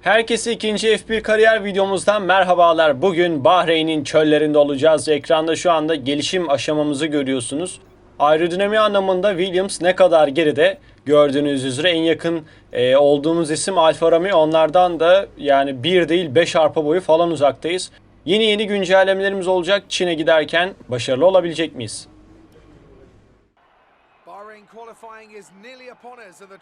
Herkese ikinci F1 kariyer videomuzdan merhabalar. Bugün Bahreyn'in çöllerinde olacağız. Ekranda şu anda gelişim aşamamızı görüyorsunuz. Aerodinami anlamında Williams ne kadar geride gördüğünüz üzere en yakın e, olduğumuz isim Alfa Romeo. Onlardan da yani bir değil 5 arpa boyu falan uzaktayız. Yeni yeni güncellemelerimiz olacak. Çin'e giderken başarılı olabilecek miyiz?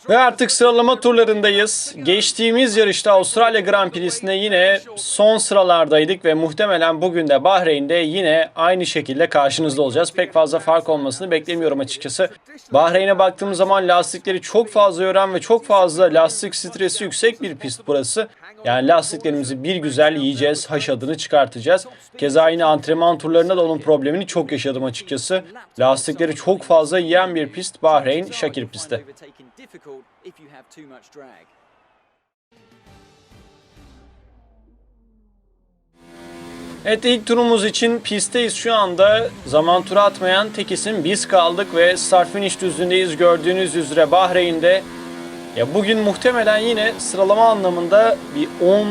Ve artık sıralama turlarındayız. Geçtiğimiz yarışta Avustralya Grand Prix'sinde yine son sıralardaydık ve muhtemelen bugün de Bahreyn'de yine aynı şekilde karşınızda olacağız. Pek fazla fark olmasını beklemiyorum açıkçası. Bahreyn'e baktığım zaman lastikleri çok fazla yoran ve çok fazla lastik stresi yüksek bir pist burası. Yani lastiklerimizi bir güzel yiyeceğiz, haşadını çıkartacağız. Keza yine antrenman turlarında da onun problemini çok yaşadım açıkçası. Lastikleri çok fazla yiyen bir pist Bahreyn Şakir pisti. Evet ilk turumuz için pistteyiz şu anda. Zaman turu atmayan tek isim biz kaldık ve start finish düzlüğündeyiz. Gördüğünüz üzere Bahreyn'de ya bugün muhtemelen yine sıralama anlamında bir 10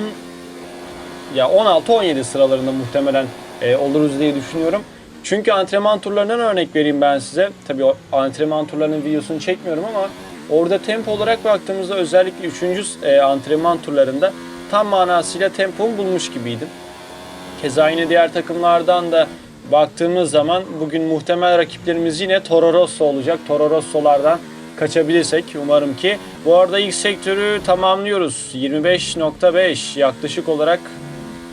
ya 16-17 sıralarında muhtemelen e, oluruz diye düşünüyorum. Çünkü antrenman turlarından örnek vereyim ben size. Tabii o antrenman turlarının videosunu çekmiyorum ama orada tempo olarak baktığımızda özellikle 3. E, antrenman turlarında tam manasıyla tempomu bulmuş gibiydim. Keza yine diğer takımlardan da baktığımız zaman bugün muhtemel rakiplerimiz yine Toro Rosso olacak. Toro Rosso'lardan kaçabilirsek umarım ki. Bu arada ilk sektörü tamamlıyoruz. 25.5 yaklaşık olarak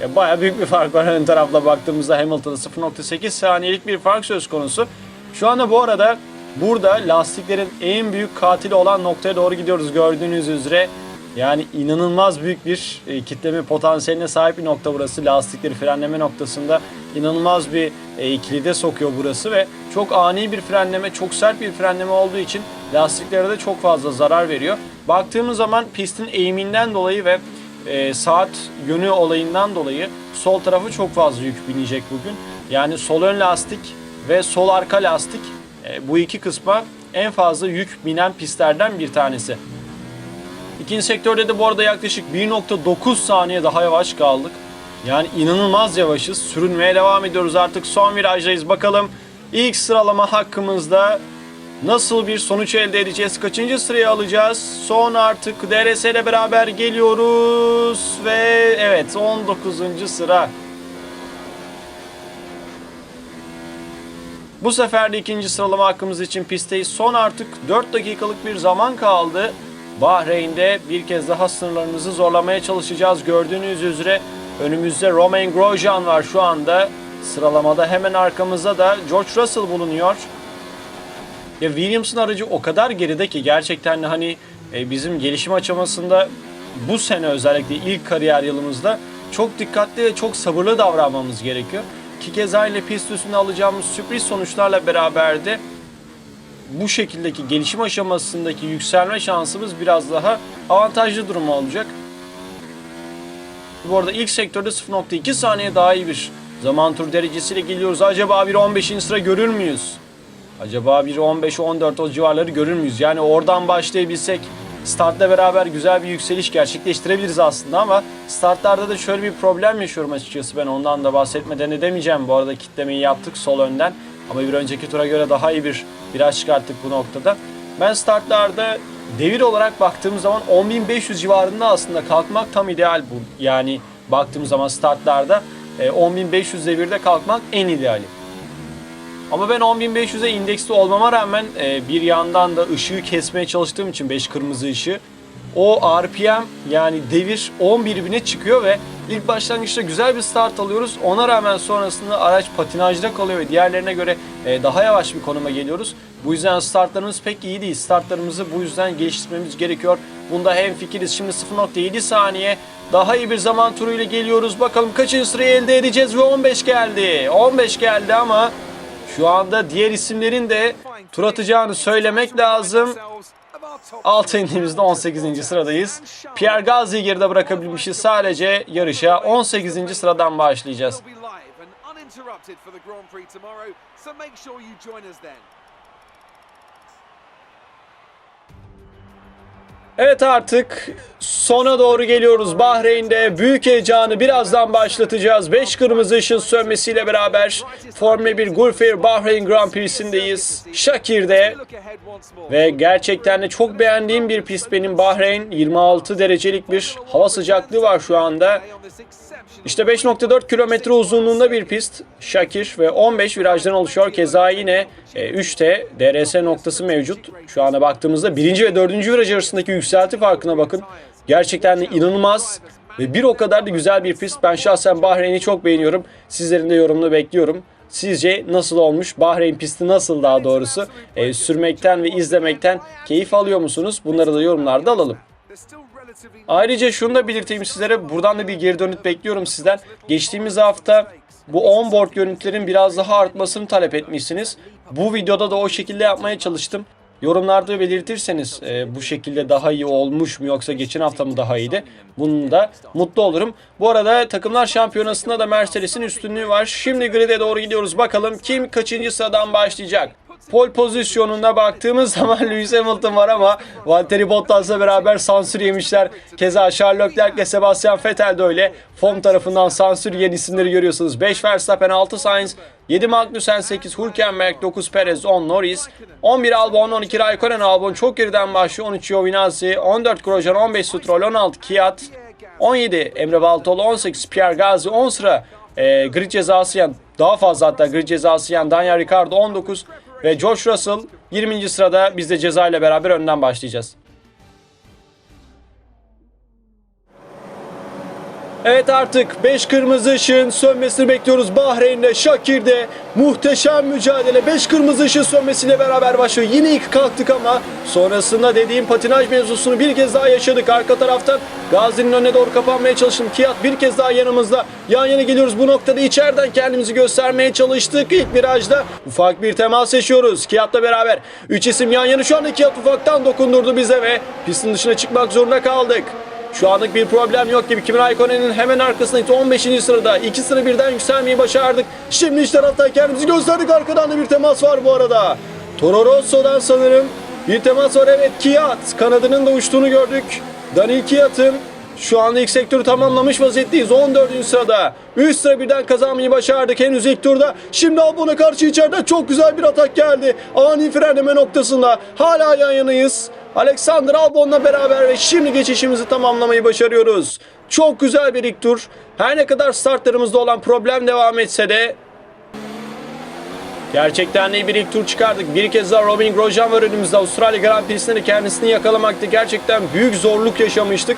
ya bayağı büyük bir fark var ön tarafla baktığımızda Hamilton'da 0.8 saniyelik bir fark söz konusu. Şu anda bu arada burada lastiklerin en büyük katili olan noktaya doğru gidiyoruz gördüğünüz üzere. Yani inanılmaz büyük bir e, kitleme potansiyeline sahip bir nokta burası. Lastikleri frenleme noktasında inanılmaz bir e, kilide sokuyor burası ve çok ani bir frenleme, çok sert bir frenleme olduğu için lastiklere de çok fazla zarar veriyor. Baktığımız zaman pistin eğiminden dolayı ve e, saat yönü olayından dolayı sol tarafı çok fazla yük binecek bugün. Yani sol ön lastik ve sol arka lastik e, bu iki kısma en fazla yük binen pistlerden bir tanesi. İkinci sektörde de bu arada yaklaşık 1.9 saniye daha yavaş kaldık. Yani inanılmaz yavaşız. Sürünmeye devam ediyoruz artık. Son virajdayız. Bakalım ilk sıralama hakkımızda nasıl bir sonuç elde edeceğiz? Kaçıncı sırayı alacağız? Son artık DRS ile beraber geliyoruz. Ve evet 19. sıra. Bu sefer de ikinci sıralama hakkımız için pistteyiz. Son artık 4 dakikalık bir zaman kaldı. Bahreyn'de bir kez daha sınırlarımızı zorlamaya çalışacağız. Gördüğünüz üzere önümüzde Romain Grosjean var şu anda. Sıralamada hemen arkamızda da George Russell bulunuyor. Ya Williams'ın aracı o kadar geride ki gerçekten hani e, bizim gelişim aşamasında bu sene özellikle ilk kariyer yılımızda çok dikkatli ve çok sabırlı davranmamız gerekiyor. Ki keza ile pist üstünde alacağımız sürpriz sonuçlarla beraber de bu şekildeki gelişim aşamasındaki yükselme şansımız biraz daha avantajlı durum olacak. Bu arada ilk sektörde 0.2 saniye daha iyi bir zaman tur derecesiyle geliyoruz. Acaba bir 15. sıra görür müyüz? Acaba bir 15-14 o civarları görür müyüz? Yani oradan başlayabilsek startla beraber güzel bir yükseliş gerçekleştirebiliriz aslında ama startlarda da şöyle bir problem yaşıyorum açıkçası ben ondan da bahsetmeden edemeyeceğim. Bu arada kitlemeyi yaptık sol önden ama bir önceki tura göre daha iyi bir viraj çıkarttık bu noktada. Ben startlarda devir olarak baktığım zaman 10.500 civarında aslında kalkmak tam ideal bu. Yani baktığım zaman startlarda 10.500 devirde kalkmak en ideali. Ama ben 10.500'e indeksli olmama rağmen e, bir yandan da ışığı kesmeye çalıştığım için 5 kırmızı ışığı o RPM yani devir 11 bine çıkıyor ve ilk başlangıçta güzel bir start alıyoruz. Ona rağmen sonrasında araç patinajda kalıyor ve diğerlerine göre e, daha yavaş bir konuma geliyoruz. Bu yüzden startlarımız pek iyi değil. Startlarımızı bu yüzden geliştirmemiz gerekiyor. Bunda hem fikiriz. Şimdi 0.7 saniye daha iyi bir zaman turuyla geliyoruz. Bakalım kaçıncı sırayı elde edeceğiz ve 15 geldi. 15 geldi ama şu anda diğer isimlerin de tur atacağını söylemek lazım. Altı indiğimizde 18. sıradayız. Pierre Gasly'yi geride bırakabilmişiz. Sadece yarışa 18. sıradan başlayacağız. Evet artık Sona doğru geliyoruz. Bahreyn'de büyük heyecanı birazdan başlatacağız. 5 kırmızı ışın sönmesiyle beraber Formula 1 Gulf Bahreyn Grand Prix'sindeyiz. Şakir'de ve gerçekten de çok beğendiğim bir pist benim Bahreyn. 26 derecelik bir hava sıcaklığı var şu anda. İşte 5.4 kilometre uzunluğunda bir pist Şakir ve 15 virajdan oluşuyor. Keza yine e, 3T DRS noktası mevcut. Şu anda baktığımızda birinci ve dördüncü viraj arasındaki yükselti farkına bakın. Gerçekten de inanılmaz ve bir o kadar da güzel bir pist. Ben şahsen Bahreyn'i çok beğeniyorum. Sizlerin de yorumunu bekliyorum. Sizce nasıl olmuş? Bahreyn pisti nasıl daha doğrusu? E, sürmekten ve izlemekten keyif alıyor musunuz? Bunları da yorumlarda alalım. Ayrıca şunu da belirteyim sizlere. Buradan da bir geri dönüt bekliyorum sizden. Geçtiğimiz hafta bu onboard görüntülerin biraz daha artmasını talep etmişsiniz. Bu videoda da o şekilde yapmaya çalıştım. Yorumlarda belirtirseniz e, bu şekilde daha iyi olmuş mu yoksa geçen hafta mı daha iyiydi? Bunun da mutlu olurum. Bu arada takımlar şampiyonasında da Mercedes'in üstünlüğü var. Şimdi grid'e doğru gidiyoruz. Bakalım kim kaçıncı sıradan başlayacak? Pol pozisyonuna baktığımız zaman Lewis Hamilton var ama Valtteri Bottas'la beraber sansür yemişler. Keza Charles Leclerc ile Sebastian Vettel de öyle. FOM tarafından sansür yiyen isimleri görüyorsunuz. 5 Verstappen, 6 Sainz, 7 Magnussen, 8 Hülkenberg, 9 Perez, 10 Norris, 11 Albon, 12 Raikkonen Albon çok geriden başlıyor. 13 Giovinazzi, 14 Grosjean, 15 Stroll, 16 Kiat, 17 Emre Baltol, 18 Pierre Gasly, 10 sıra e, grid cezası yiyen, daha fazla hatta grid cezası yiyen Daniel Ricciardo 19 ve George Russell 20. sırada biz de ceza ile beraber önden başlayacağız. Evet artık 5 kırmızı ışığın sönmesini bekliyoruz. Bahreyn'de, Şakir'de muhteşem mücadele. 5 kırmızı ışığın sönmesiyle beraber başlıyor. Yine ilk kalktık ama sonrasında dediğim patinaj mevzusunu bir kez daha yaşadık. Arka taraftan Gazi'nin önüne doğru kapanmaya çalıştım. Kiat bir kez daha yanımızda. Yan yana geliyoruz. Bu noktada içeriden kendimizi göstermeye çalıştık. İlk virajda ufak bir temas yaşıyoruz. Kiat'la beraber 3 isim yan yana. Şu anda Kiat ufaktan dokundurdu bize ve pistin dışına çıkmak zorunda kaldık. Şu anlık bir problem yok gibi. Kimi Raikkonen'in hemen arkasındayız. 15. sırada. iki sıra birden yükselmeyi başardık. Şimdi iç taraftan kendimizi gösterdik. Arkadan da bir temas var bu arada. Toro Rosso'dan sanırım bir temas var. Evet Kiat. Kanadının da uçtuğunu gördük. Daniel Kiat'ın şu anda ilk sektörü tamamlamış vaziyetteyiz. 14. sırada. Üst sıra birden kazanmayı başardık henüz ilk turda. Şimdi Albon'a karşı içeriden çok güzel bir atak geldi. Ani frenleme noktasında. Hala yan yanayız. Alexander Albon'la beraber ve şimdi geçişimizi tamamlamayı başarıyoruz. Çok güzel bir ilk tur. Her ne kadar startlarımızda olan problem devam etse de Gerçekten iyi bir ilk tur çıkardık. Bir kez daha Robin Grosjean var önümüzde. Avustralya Grand Prix'sinde de kendisini yakalamakta gerçekten büyük zorluk yaşamıştık.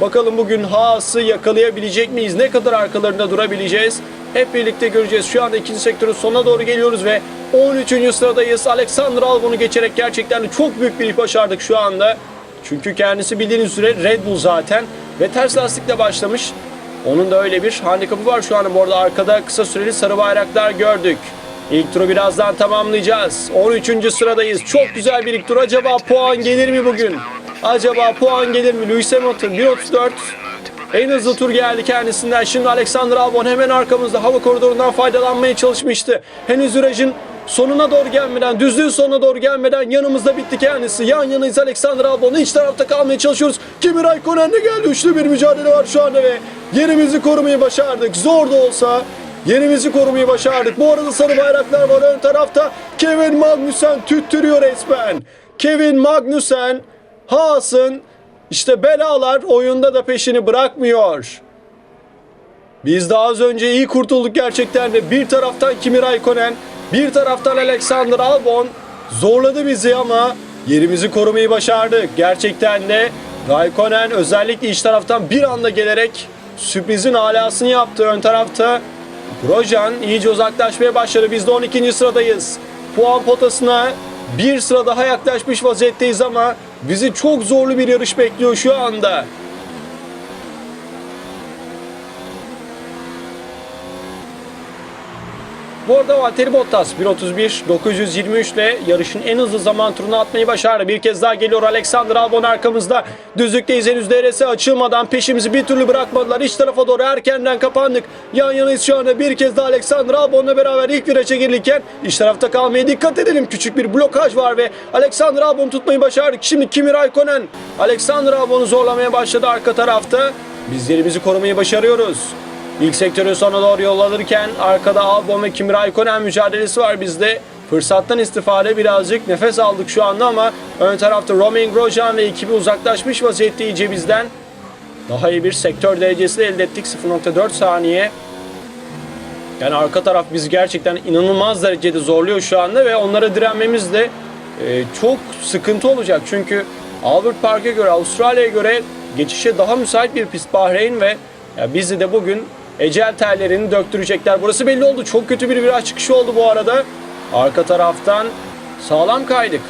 Bakalım bugün Haas'ı yakalayabilecek miyiz? Ne kadar arkalarında durabileceğiz? Hep birlikte göreceğiz. Şu anda ikinci sektörün sonuna doğru geliyoruz ve 13. sıradayız. Alexander Albon'u geçerek gerçekten çok büyük bir iş başardık şu anda. Çünkü kendisi bildiğiniz üzere Red Bull zaten ve ters lastikle başlamış. Onun da öyle bir handikapı var şu anda bu arada arkada kısa süreli sarı bayraklar gördük. İlk turu birazdan tamamlayacağız. 13. sıradayız. Çok güzel bir ilk tur. Acaba puan gelir mi bugün? Acaba puan gelir mi? Lewis Hamilton 1.34. En hızlı tur geldi kendisinden. Şimdi Alexander Albon hemen arkamızda hava koridorundan faydalanmaya çalışmıştı. Henüz virajın sonuna doğru gelmeden, düzlüğün sonuna doğru gelmeden yanımızda bitti kendisi. Yan yanayız Alexander Albon. İç tarafta kalmaya çalışıyoruz. Kimi Raikkonen de geldi. Üçlü bir mücadele var şu anda ve yerimizi korumayı başardık. Zor da olsa Yerimizi korumayı başardık. Bu arada sarı bayraklar var ön tarafta. Kevin Magnussen tüttürüyor resmen. Kevin Magnussen Haas'ın işte belalar oyunda da peşini bırakmıyor. Biz daha az önce iyi kurtulduk gerçekten de. Bir taraftan Kimi Raikkonen, bir taraftan Alexander Albon zorladı bizi ama yerimizi korumayı başardık. Gerçekten de Raikkonen özellikle iç taraftan bir anda gelerek sürprizin alasını yaptı ön tarafta. Grosjean iyice uzaklaşmaya başladı. Biz de 12. sıradayız. Puan potasına bir sıra daha yaklaşmış vaziyetteyiz ama bizi çok zorlu bir yarış bekliyor şu anda. Bu arada Valtteri Bottas 1.31 923 ile yarışın en hızlı zaman turunu atmayı başardı. Bir kez daha geliyor Alexander Albon arkamızda. Düzlükteyiz henüz DRS açılmadan peşimizi bir türlü bırakmadılar. İç tarafa doğru erkenden kapandık. Yan yanayız şu anda bir kez daha Alexander Albon'la beraber ilk viraja girirken iç tarafta kalmaya dikkat edelim. Küçük bir blokaj var ve Alexander Albon tutmayı başardık. Şimdi Kimi Raikkonen Alexander Albon'u zorlamaya başladı arka tarafta. Biz yerimizi korumayı başarıyoruz. İlk sektörün sona doğru yol alırken arkada Albon ve Kimi Raikkonen mücadelesi var bizde. Fırsattan istifade birazcık nefes aldık şu anda ama ön tarafta Romain Grosjean ve ekibi uzaklaşmış vaziyette iyice bizden. Daha iyi bir sektör derecesi de elde ettik 0.4 saniye. Yani arka taraf bizi gerçekten inanılmaz derecede zorluyor şu anda ve onlara direnmemiz de e, çok sıkıntı olacak. Çünkü Albert Park'a göre, Avustralya'ya göre geçişe daha müsait bir pist Bahreyn ve ya bizi de bugün ecel terlerini döktürecekler. Burası belli oldu. Çok kötü bir viraj çıkışı oldu bu arada. Arka taraftan sağlam kaydık.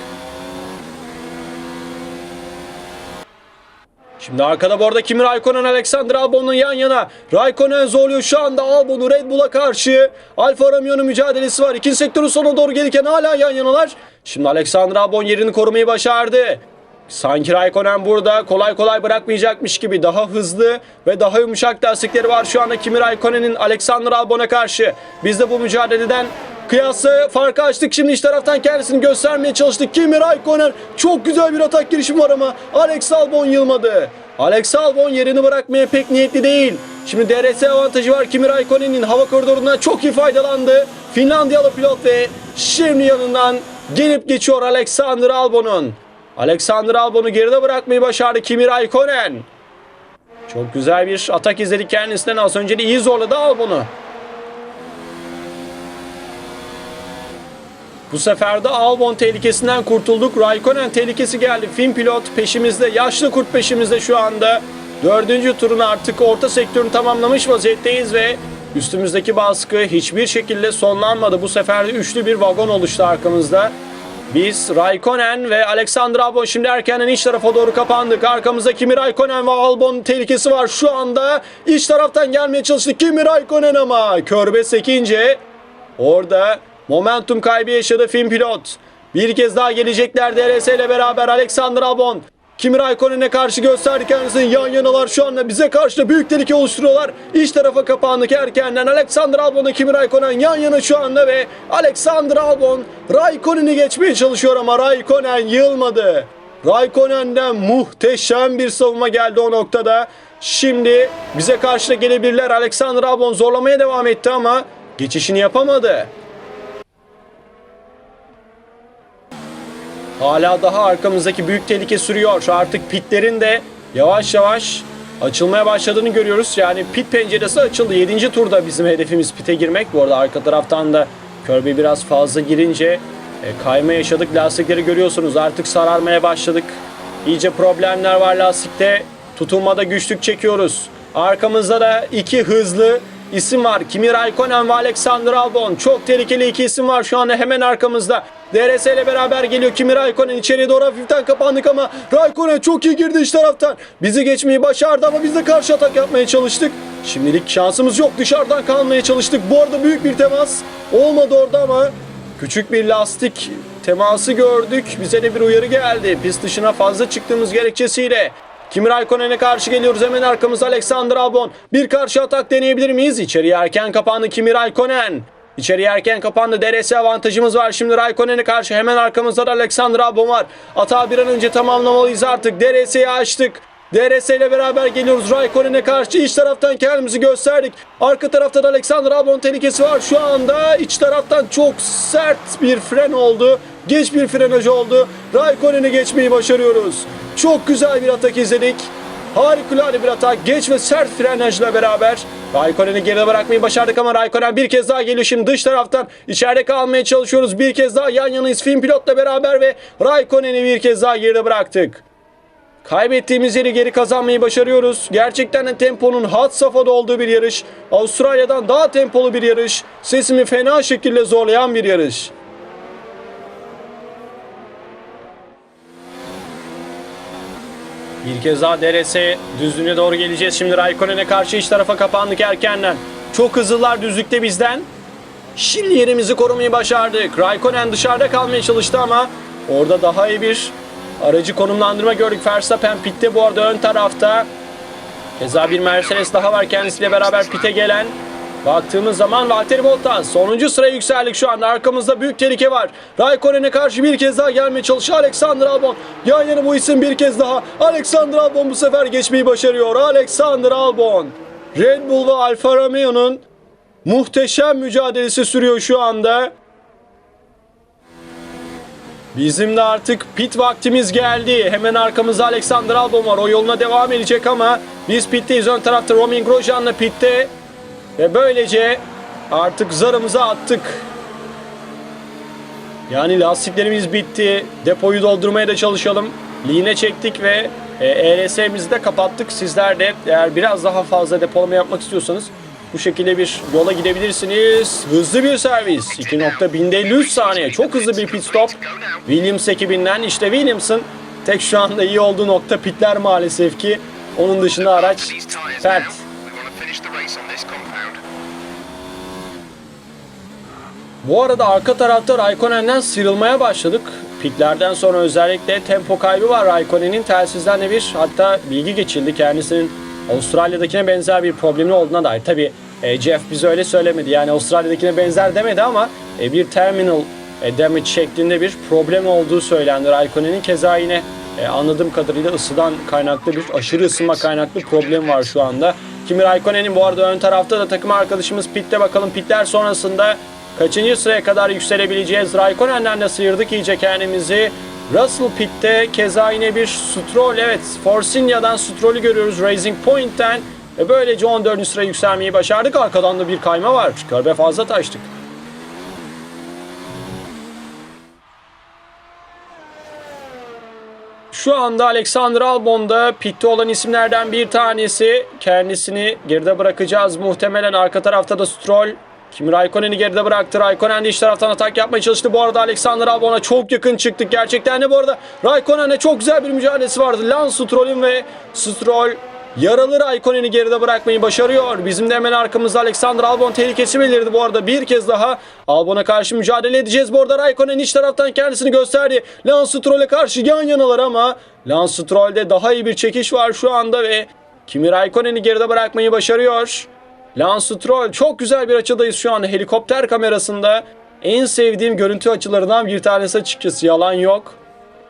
Şimdi arkada bu arada Kimi Raikkonen Alexander Albon'un yan yana. Raikkonen zorluyor şu anda Albon'u Red Bull'a karşı. Alfa Romeo'nun mücadelesi var. İkinci sektörün sonuna doğru gelirken hala yan yanalar. Şimdi Alexander Albon yerini korumayı başardı. Sanki Raikkonen burada kolay kolay bırakmayacakmış gibi daha hızlı ve daha yumuşak lastikleri var şu anda Kimi Raikkonen'in Alexander Albon'a karşı. Biz de bu mücadeleden kıyasla farkı açtık. Şimdi iç taraftan kendisini göstermeye çalıştık. Kimi Raikkonen çok güzel bir atak girişimi var ama Alex Albon yılmadı. Alex Albon yerini bırakmaya pek niyetli değil. Şimdi DRS avantajı var. Kimi Raikkonen'in hava koridorundan çok iyi faydalandı. Finlandiyalı pilot ve şimdi yanından gelip geçiyor Alexander Albon'un. Alexander Albon'u geride bırakmayı başardı Kimi Raikkonen. Çok güzel bir atak izledik kendisinden. Az önce de iyi zorladı Albon'u. Bu sefer de Albon tehlikesinden kurtulduk. Raikkonen tehlikesi geldi. Fin pilot peşimizde. Yaşlı kurt peşimizde şu anda. Dördüncü turun artık orta sektörünü tamamlamış vaziyetteyiz ve üstümüzdeki baskı hiçbir şekilde sonlanmadı. Bu sefer de üçlü bir vagon oluştu arkamızda. Biz Raikkonen ve Alexander Albon şimdi erkenden iç tarafa doğru kapandık. Arkamızda Kimi Raikkonen ve Albon tehlikesi var şu anda. İç taraftan gelmeye çalıştık Kimi Raikkonen ama körbe sekince orada momentum kaybı yaşadı Fin pilot. Bir kez daha gelecekler DRS ile beraber Alexander Albon. Kimi Raikkonen'e karşı gösterdi kendisini yan yanalar şu anda bize karşı da büyük tehlike oluşturuyorlar. İç tarafa kapandık erkenden Alexander Albon'la Kimi Raikkonen yan yana şu anda ve Alexander Albon Raikkonen'i geçmeye çalışıyor ama Raikkonen yılmadı. Raikkonen'den muhteşem bir savunma geldi o noktada. Şimdi bize karşı da gelebilirler. Alexander Albon zorlamaya devam etti ama geçişini yapamadı. Hala daha arkamızdaki büyük tehlike sürüyor. Artık pitlerin de yavaş yavaş açılmaya başladığını görüyoruz. Yani pit penceresi açıldı. 7. turda bizim hedefimiz pite girmek. Bu arada arka taraftan da Kirby biraz fazla girince e, kayma yaşadık. Lastikleri görüyorsunuz. Artık sararmaya başladık. İyice problemler var lastikte. Tutunmada güçlük çekiyoruz. Arkamızda da iki hızlı isim var. Kimi Raikkonen ve Alexander Albon. Çok tehlikeli iki isim var şu anda hemen arkamızda. DRS ile beraber geliyor Kimi Raikkonen içeriye doğru hafiften kapandık ama Raikkonen çok iyi girdi iç taraftan. Bizi geçmeyi başardı ama biz de karşı atak yapmaya çalıştık. Şimdilik şansımız yok dışarıdan kalmaya çalıştık. Bu arada büyük bir temas olmadı orada ama küçük bir lastik teması gördük. Bize de bir uyarı geldi. Pist dışına fazla çıktığımız gerekçesiyle. Kimi Raikkonen'e karşı geliyoruz hemen arkamızda Alexander Albon. Bir karşı atak deneyebilir miyiz? İçeriye erken kapandı Kimi Raikkonen. İçeriye erken kapandı. DRS avantajımız var. Şimdi Raikkonen'e karşı hemen arkamızda da Alexander Albon var. Atağı bir an önce tamamlamalıyız artık. DRS'yi açtık. DRS ile beraber geliyoruz Raikkonen'e karşı iç taraftan kendimizi gösterdik. Arka tarafta da Alexander Albon tehlikesi var. Şu anda iç taraftan çok sert bir fren oldu. Geç bir frenaj oldu. Raikkonen'i geçmeyi başarıyoruz. Çok güzel bir atak izledik. Harikulade bir atak. Geç ve sert frenajla beraber Raikkonen'i geride bırakmayı başardık ama Raikkonen bir kez daha geliyor şimdi dış taraftan. içeride kalmaya çalışıyoruz. Bir kez daha yan yanayız Fin pilotla beraber ve Raikkonen'i bir kez daha geride bıraktık. Kaybettiğimiz yeri geri kazanmayı başarıyoruz. Gerçekten de temponun had safhada olduğu bir yarış. Avustralya'dan daha tempolu bir yarış. Sesimi fena şekilde zorlayan bir yarış. Bir kez daha DRS düzlüğüne doğru geleceğiz. Şimdi Raikkonen'e karşı iç tarafa kapandık erkenden. Çok hızlılar düzlükte bizden. Şimdi yerimizi korumayı başardık. Raikkonen dışarıda kalmaya çalıştı ama orada daha iyi bir aracı konumlandırma gördük. Verstappen pitte bu arada ön tarafta. Keza bir Mercedes daha var kendisiyle beraber pite gelen. Baktığımız zaman Valtteri Bottas sonuncu sıraya yükseldik şu anda. Arkamızda büyük tehlike var. Raikkonen'e karşı bir kez daha gelmeye çalışıyor Alexander Albon. Yan yana bu isim bir kez daha. Alexander Albon bu sefer geçmeyi başarıyor. Alexander Albon. Red Bull ve Alfa Romeo'nun muhteşem mücadelesi sürüyor şu anda. Bizim de artık pit vaktimiz geldi. Hemen arkamızda Alexander Albon var. O yoluna devam edecek ama biz pitteyiz. Ön tarafta Romain Grosjean'la pitte. Ve böylece artık zarımızı attık. Yani lastiklerimiz bitti. Depoyu doldurmaya da çalışalım. Line çektik ve e, ERS'mizi de kapattık. Sizler de eğer biraz daha fazla depolama yapmak istiyorsanız bu şekilde bir yola gidebilirsiniz. Hızlı bir servis. 2.1053 saniye. Çok hızlı bir pit stop. Williams ekibinden işte Williams'ın tek şu anda iyi olduğu nokta pitler maalesef ki. Onun dışında araç sert. Bu arada arka tarafta Raikkonen'den sıyrılmaya başladık. Pitlerden sonra özellikle tempo kaybı var Raikkonen'in telsizden de bir hatta bilgi geçildi. Kendisinin Avustralya'dakine benzer bir problemi olduğuna dair. Tabi Jeff bize öyle söylemedi. Yani Avustralya'dakine benzer demedi ama e, bir terminal e, damage şeklinde bir problem olduğu söylendi. Raikkonen'in keza yine e, anladığım kadarıyla ısıdan kaynaklı bir aşırı ısınma kaynaklı problem var şu anda. Kimi Raikkonen'in bu arada ön tarafta da takım arkadaşımız pitte bakalım pitler sonrasında Kaçıncı sıraya kadar yükselebileceğiz? Raikkonen'den de sıyırdık iyice kendimizi. Russell Pitt'te keza yine bir Stroll. Evet Force India'dan Stroll'ü görüyoruz Racing Point'ten. Ve böylece 14. sıraya yükselmeyi başardık. Arkadan da bir kayma var. Körbe fazla taştık. Şu anda Alexander Albon da pitte olan isimlerden bir tanesi. Kendisini geride bırakacağız. Muhtemelen arka tarafta da Stroll Kimi Raikkonen'i geride bıraktı. Raikkonen de iç taraftan atak yapmaya çalıştı. Bu arada Alexander Albon'a çok yakın çıktık. Gerçekten de bu arada Raikkonen'le çok güzel bir mücadelesi vardı. Lance Stroll'ün ve Stroll yaralı Raikkonen'i geride bırakmayı başarıyor. Bizim de hemen arkamızda Alexander Albon tehlikesi belirdi bu arada. Bir kez daha Albon'a karşı mücadele edeceğiz. Bu arada Raikkonen iç taraftan kendisini gösterdi. Lance Stroll'e karşı yan yanalar ama Lance Stroll'de daha iyi bir çekiş var şu anda ve Kimi Raikkonen'i geride bırakmayı başarıyor. Lance Stroll çok güzel bir açıdayız şu an helikopter kamerasında. En sevdiğim görüntü açılarından bir tanesi açıkçası yalan yok.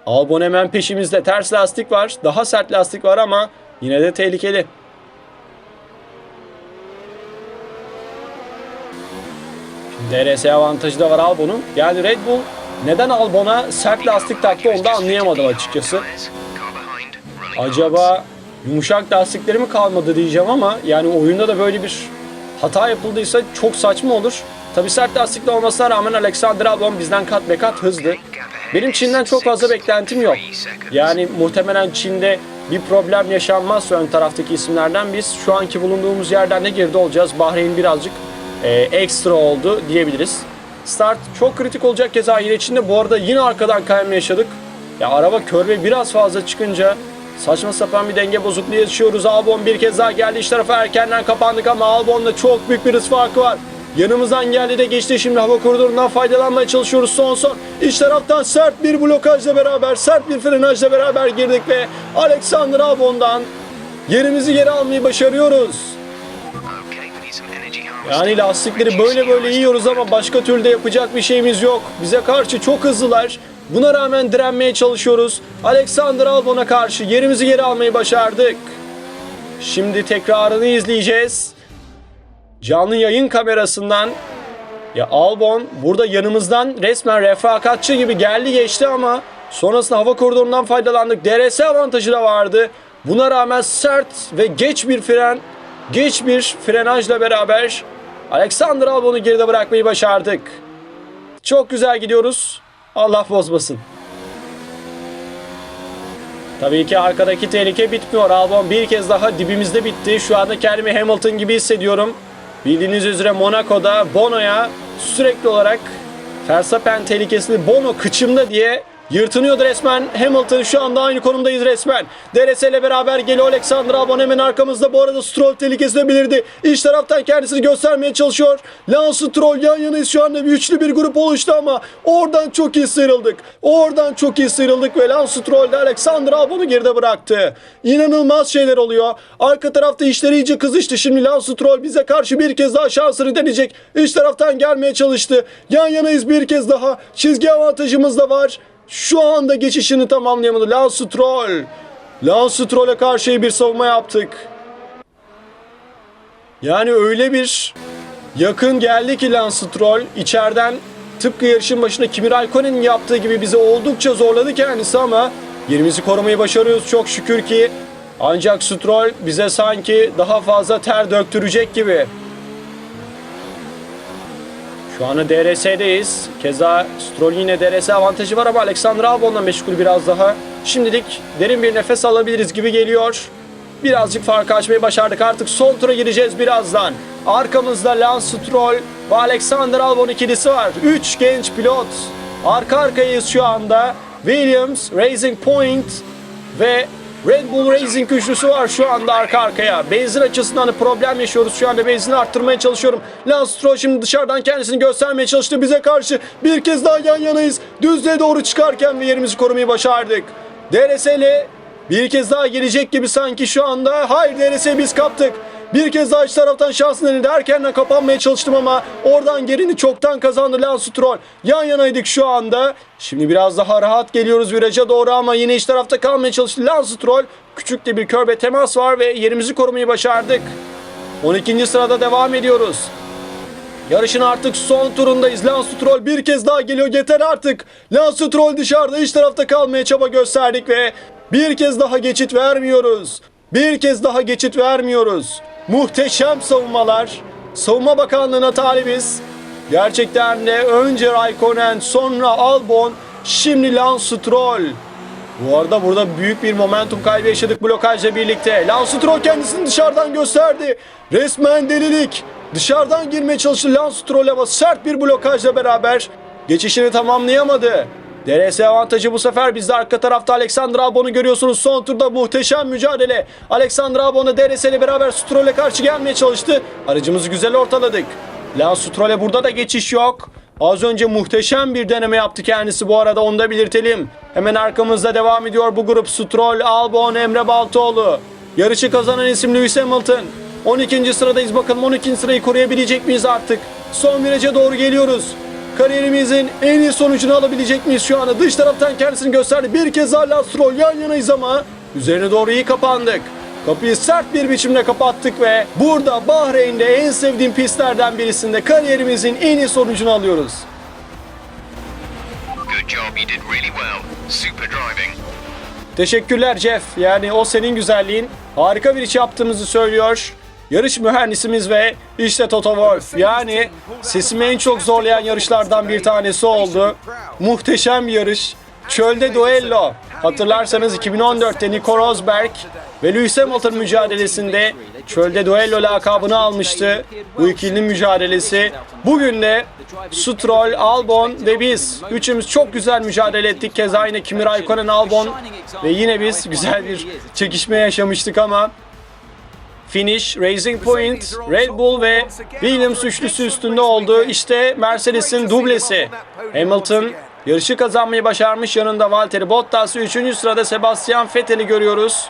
Albon hemen peşimizde ters lastik var. Daha sert lastik var ama yine de tehlikeli. DRS avantajı da var Albon'un. Yani Red Bull neden Albon'a sert lastik taktı onu da anlayamadım açıkçası. Acaba yumuşak lastikleri mi kalmadı diyeceğim ama yani oyunda da böyle bir hata yapıldıysa çok saçma olur. Tabi sert lastikli olmasına rağmen Alexander Albon bizden kat be kat hızlı. Benim Çin'den çok fazla beklentim yok. Yani muhtemelen Çin'de bir problem yaşanmazsa ön taraftaki isimlerden biz şu anki bulunduğumuz yerden de geride olacağız. Bahreyn birazcık e, ekstra oldu diyebiliriz. Start çok kritik olacak keza yine içinde. Bu arada yine arkadan kayma yaşadık. Ya araba kör ve biraz fazla çıkınca Saçma sapan bir denge bozukluğu yaşıyoruz. Albon bir kez daha geldi iç tarafa erkenden kapandık ama Albon'da çok büyük bir hız farkı var. Yanımızdan geldi de geçti şimdi hava koridorundan faydalanmaya çalışıyoruz son son. İç taraftan sert bir blokajla beraber, sert bir frenajla beraber girdik ve Alexander Albon'dan yerimizi geri almayı başarıyoruz. Yani lastikleri böyle böyle yiyoruz ama başka türlü de yapacak bir şeyimiz yok. Bize karşı çok hızlılar. Buna rağmen direnmeye çalışıyoruz. Alexander Albon'a karşı yerimizi geri almayı başardık. Şimdi tekrarını izleyeceğiz. Canlı yayın kamerasından ya Albon burada yanımızdan resmen refakatçi gibi geldi geçti ama sonrasında hava koridorundan faydalandık. DRS avantajı da vardı. Buna rağmen sert ve geç bir fren, geç bir frenajla beraber Alexander Albon'u geride bırakmayı başardık. Çok güzel gidiyoruz. Allah bozmasın. Tabii ki arkadaki tehlike bitmiyor. Albon bir kez daha dibimizde bitti. Şu anda kendimi Hamilton gibi hissediyorum. Bildiğiniz üzere Monaco'da Bono'ya sürekli olarak Verstappen tehlikesini Bono kıçımda diye Yırtınıyordu resmen. Hamilton şu anda aynı konumdayız resmen. DRS ile beraber geliyor Alexander Albon hemen arkamızda. Bu arada Stroll tehlikesi de belirdi. İç taraftan kendisini göstermeye çalışıyor. Lance Stroll yan yanayız şu anda. Bir üçlü bir grup oluştu ama oradan çok iyi sıyrıldık. Oradan çok iyi sıyrıldık ve Lance Stroll de Alexander Albon'u geride bıraktı. İnanılmaz şeyler oluyor. Arka tarafta işleri iyice kızıştı. Şimdi Lance Stroll bize karşı bir kez daha şansını deneyecek. İç taraftan gelmeye çalıştı. Yan yanayız bir kez daha. Çizgi avantajımız da var. Şu anda geçişini tamamlayamadı. Lance Stroll. Lance Stroll'e karşı bir savunma yaptık. Yani öyle bir yakın geldi ki Lance Stroll içeriden tıpkı yarışın başında Kimi Raikkonen'in yaptığı gibi bizi oldukça zorladı kendisi ama yerimizi korumayı başarıyoruz çok şükür ki. Ancak Stroll bize sanki daha fazla ter döktürecek gibi. Şu anda DRS'deyiz. Keza Stroll yine DRS avantajı var ama Alexander Albon'la meşgul biraz daha. Şimdilik derin bir nefes alabiliriz gibi geliyor. Birazcık farkı açmayı başardık. Artık son tura gireceğiz birazdan. Arkamızda Lance Stroll ve Alexander Albon ikilisi var. 3 genç pilot. Arka arkayız şu anda. Williams, Racing Point ve Red Bull Racing üçlüsü var şu anda arka arkaya. Benzin açısından da problem yaşıyoruz. Şu anda benzini arttırmaya çalışıyorum. Lance Stroll şimdi dışarıdan kendisini göstermeye çalıştı bize karşı. Bir kez daha yan yanayız. Düzlüğe doğru çıkarken ve yerimizi korumayı başardık. DRS bir kez daha gelecek gibi sanki şu anda. Hayır DRS'yi biz kaptık. Bir kez daha iç taraftan şansını denedi. Erkenden kapanmaya çalıştım ama oradan gerini çoktan kazandı Lance Stroll. Yan yanaydık şu anda. Şimdi biraz daha rahat geliyoruz viraja doğru ama yine iç tarafta kalmaya çalıştı Lance Stroll. Küçük de bir körbe temas var ve yerimizi korumayı başardık. 12. sırada devam ediyoruz. Yarışın artık son turundayız. Lance Stroll bir kez daha geliyor. Yeter artık. Lance Stroll dışarıda iç tarafta kalmaya çaba gösterdik ve bir kez daha geçit vermiyoruz. Bir kez daha geçit vermiyoruz. Muhteşem savunmalar. Savunma Bakanlığı'na talibiz. Gerçekten de önce Raikkonen sonra Albon şimdi Lance Stroll. Bu arada burada büyük bir momentum kaybı yaşadık blokajla birlikte. Lance Stroll kendisini dışarıdan gösterdi. Resmen delilik. Dışarıdan girmeye çalıştı Lance Stroll ama sert bir blokajla beraber geçişini tamamlayamadı. DRS avantajı bu sefer bizde arka tarafta Alexander Albon'u görüyorsunuz. Son turda muhteşem mücadele. Alexander Albon'u DRS ile beraber Stroll'e karşı gelmeye çalıştı. Aracımızı güzel ortaladık. Lance Stroll'e burada da geçiş yok. Az önce muhteşem bir deneme yaptı kendisi bu arada onu da belirtelim. Hemen arkamızda devam ediyor bu grup Stroll, Albon, Emre Baltoğlu. Yarışı kazanan isim Lewis Hamilton. 12. sıradayız bakalım 12. sırayı koruyabilecek miyiz artık? Son viraja doğru geliyoruz. Kariyerimizin en iyi sonucunu alabilecek miyiz şu anda? Dış taraftan kendisini gösterdi. Bir kez daha Lance Stroll yan yanayız ama üzerine doğru iyi kapandık. Kapıyı sert bir biçimde kapattık ve burada Bahreyn'de en sevdiğim pistlerden birisinde kariyerimizin en iyi sonucunu alıyoruz. Good job, you did really well. Super driving. Teşekkürler Jeff. Yani o senin güzelliğin. Harika bir iş yaptığımızı söylüyor. Yarış mühendisimiz ve işte Toto Wolff. Yani sesimi en çok zorlayan yarışlardan bir tanesi oldu. Muhteşem bir yarış. Çölde duello. Hatırlarsanız 2014'te Nico Rosberg ve Lewis Hamilton mücadelesinde çölde duello lakabını almıştı. Bu ikilinin mücadelesi. Bugün de Stroll, Albon ve biz üçümüz çok güzel mücadele ettik. Keza yine Kimi Raikkonen, Albon ve yine biz güzel bir çekişme yaşamıştık ama finish, Racing Point, Red Bull ve Williams üçlüsü üstünde oldu. İşte Mercedes'in dublesi. Hamilton yarışı kazanmayı başarmış. Yanında Valtteri Bottas. Üçüncü sırada Sebastian Vettel'i görüyoruz.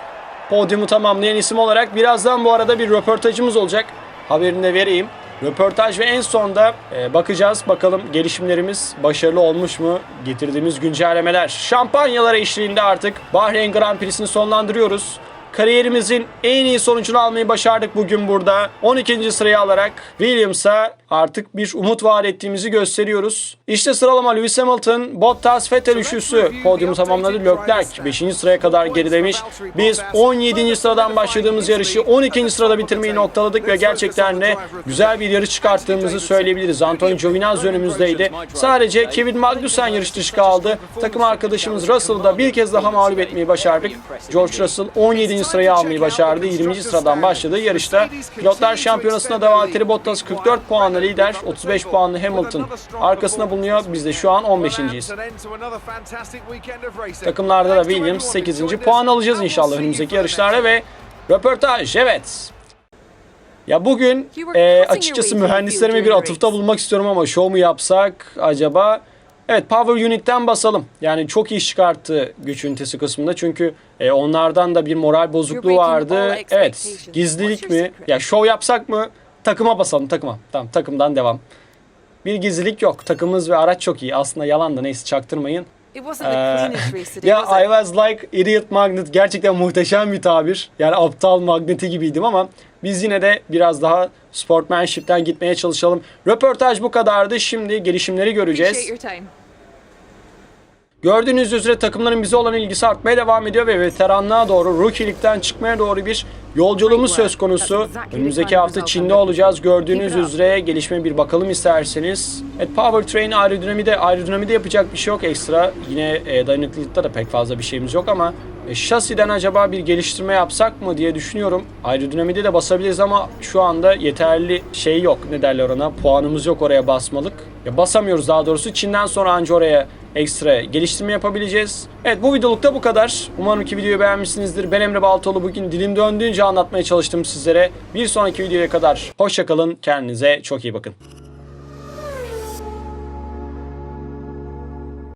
Podyumu tamamlayan isim olarak. Birazdan bu arada bir röportajımız olacak. Haberini de vereyim. Röportaj ve en sonda e, bakacağız bakalım gelişimlerimiz başarılı olmuş mu? Getirdiğimiz güncellemeler. Şampanyalar eşliğinde artık Bahreyn Grand Prix'sini sonlandırıyoruz. Kariyerimizin en iyi sonucunu almayı başardık bugün burada. 12. sırayı alarak Williams'a artık bir umut vaat ettiğimizi gösteriyoruz. İşte sıralama Lewis Hamilton, Bottas, Vettel üçlüsü podyumu tamamladı. Leclerc 5. sıraya kadar gerilemiş. Biz 17. sıradan başladığımız yarışı 12. sırada bitirmeyi noktaladık ve gerçekten de güzel bir yarış çıkarttığımızı söyleyebiliriz. Antonio Giovinazzi önümüzdeydi. Sadece Kevin Magnussen yarış dışı kaldı. Takım arkadaşımız Russell'ı da bir kez daha mağlup etmeyi başardık. George Russell 17. sırayı almayı başardı. 20. sıradan başladığı yarışta Pilotlar Şampiyonası'nda da Valtteri Bottas 44 puanı puanla lider. 35 puanlı Hamilton arkasında bulunuyor. Biz de şu an 15.yiz. Takımlarda da Williams 8. puan alacağız inşallah önümüzdeki yarışlarda ve röportaj evet. Ya bugün e, açıkçası mühendislerime bir atıfta bulunmak istiyorum ama show mu yapsak acaba? Evet Power Unit'ten basalım. Yani çok iyi çıkarttı güç ünitesi kısmında çünkü e, onlardan da bir moral bozukluğu vardı. Evet gizlilik mi? Ya show yapsak mı? Takıma basalım takıma. Tamam takımdan devam. Bir gizlilik yok. Takımımız ve araç çok iyi. Aslında yalan da neyse çaktırmayın. Ee, ya was I was like idiot magnet gerçekten muhteşem bir tabir. Yani aptal magneti gibiydim ama biz yine de biraz daha sportmanship'ten gitmeye çalışalım. Röportaj bu kadardı. Şimdi gelişimleri göreceğiz. Gördüğünüz üzere takımların bize olan ilgisi artmaya devam ediyor ve veteranlığa doğru, rookie'likten çıkmaya doğru bir yolculuğumuz söz konusu. Önümüzdeki hafta Çin'de olacağız. Gördüğünüz üzere gelişmeye bir bakalım isterseniz. Evet Powertrain aerodinamide, aerodinamide yapacak bir şey yok ekstra. Yine e, dayanıklılıkta da pek fazla bir şeyimiz yok ama e, şasiden acaba bir geliştirme yapsak mı diye düşünüyorum. Aerodinamide de basabiliriz ama şu anda yeterli şey yok. Ne derler ona? Puanımız yok oraya basmalık. Ya basamıyoruz daha doğrusu. Çin'den sonra anca oraya ekstra geliştirme yapabileceğiz. Evet bu videolukta bu kadar. Umarım ki videoyu beğenmişsinizdir. Ben Emre Baltoğlu bugün dilim döndüğünce anlatmaya çalıştım sizlere. Bir sonraki videoya kadar hoşçakalın. Kendinize çok iyi bakın.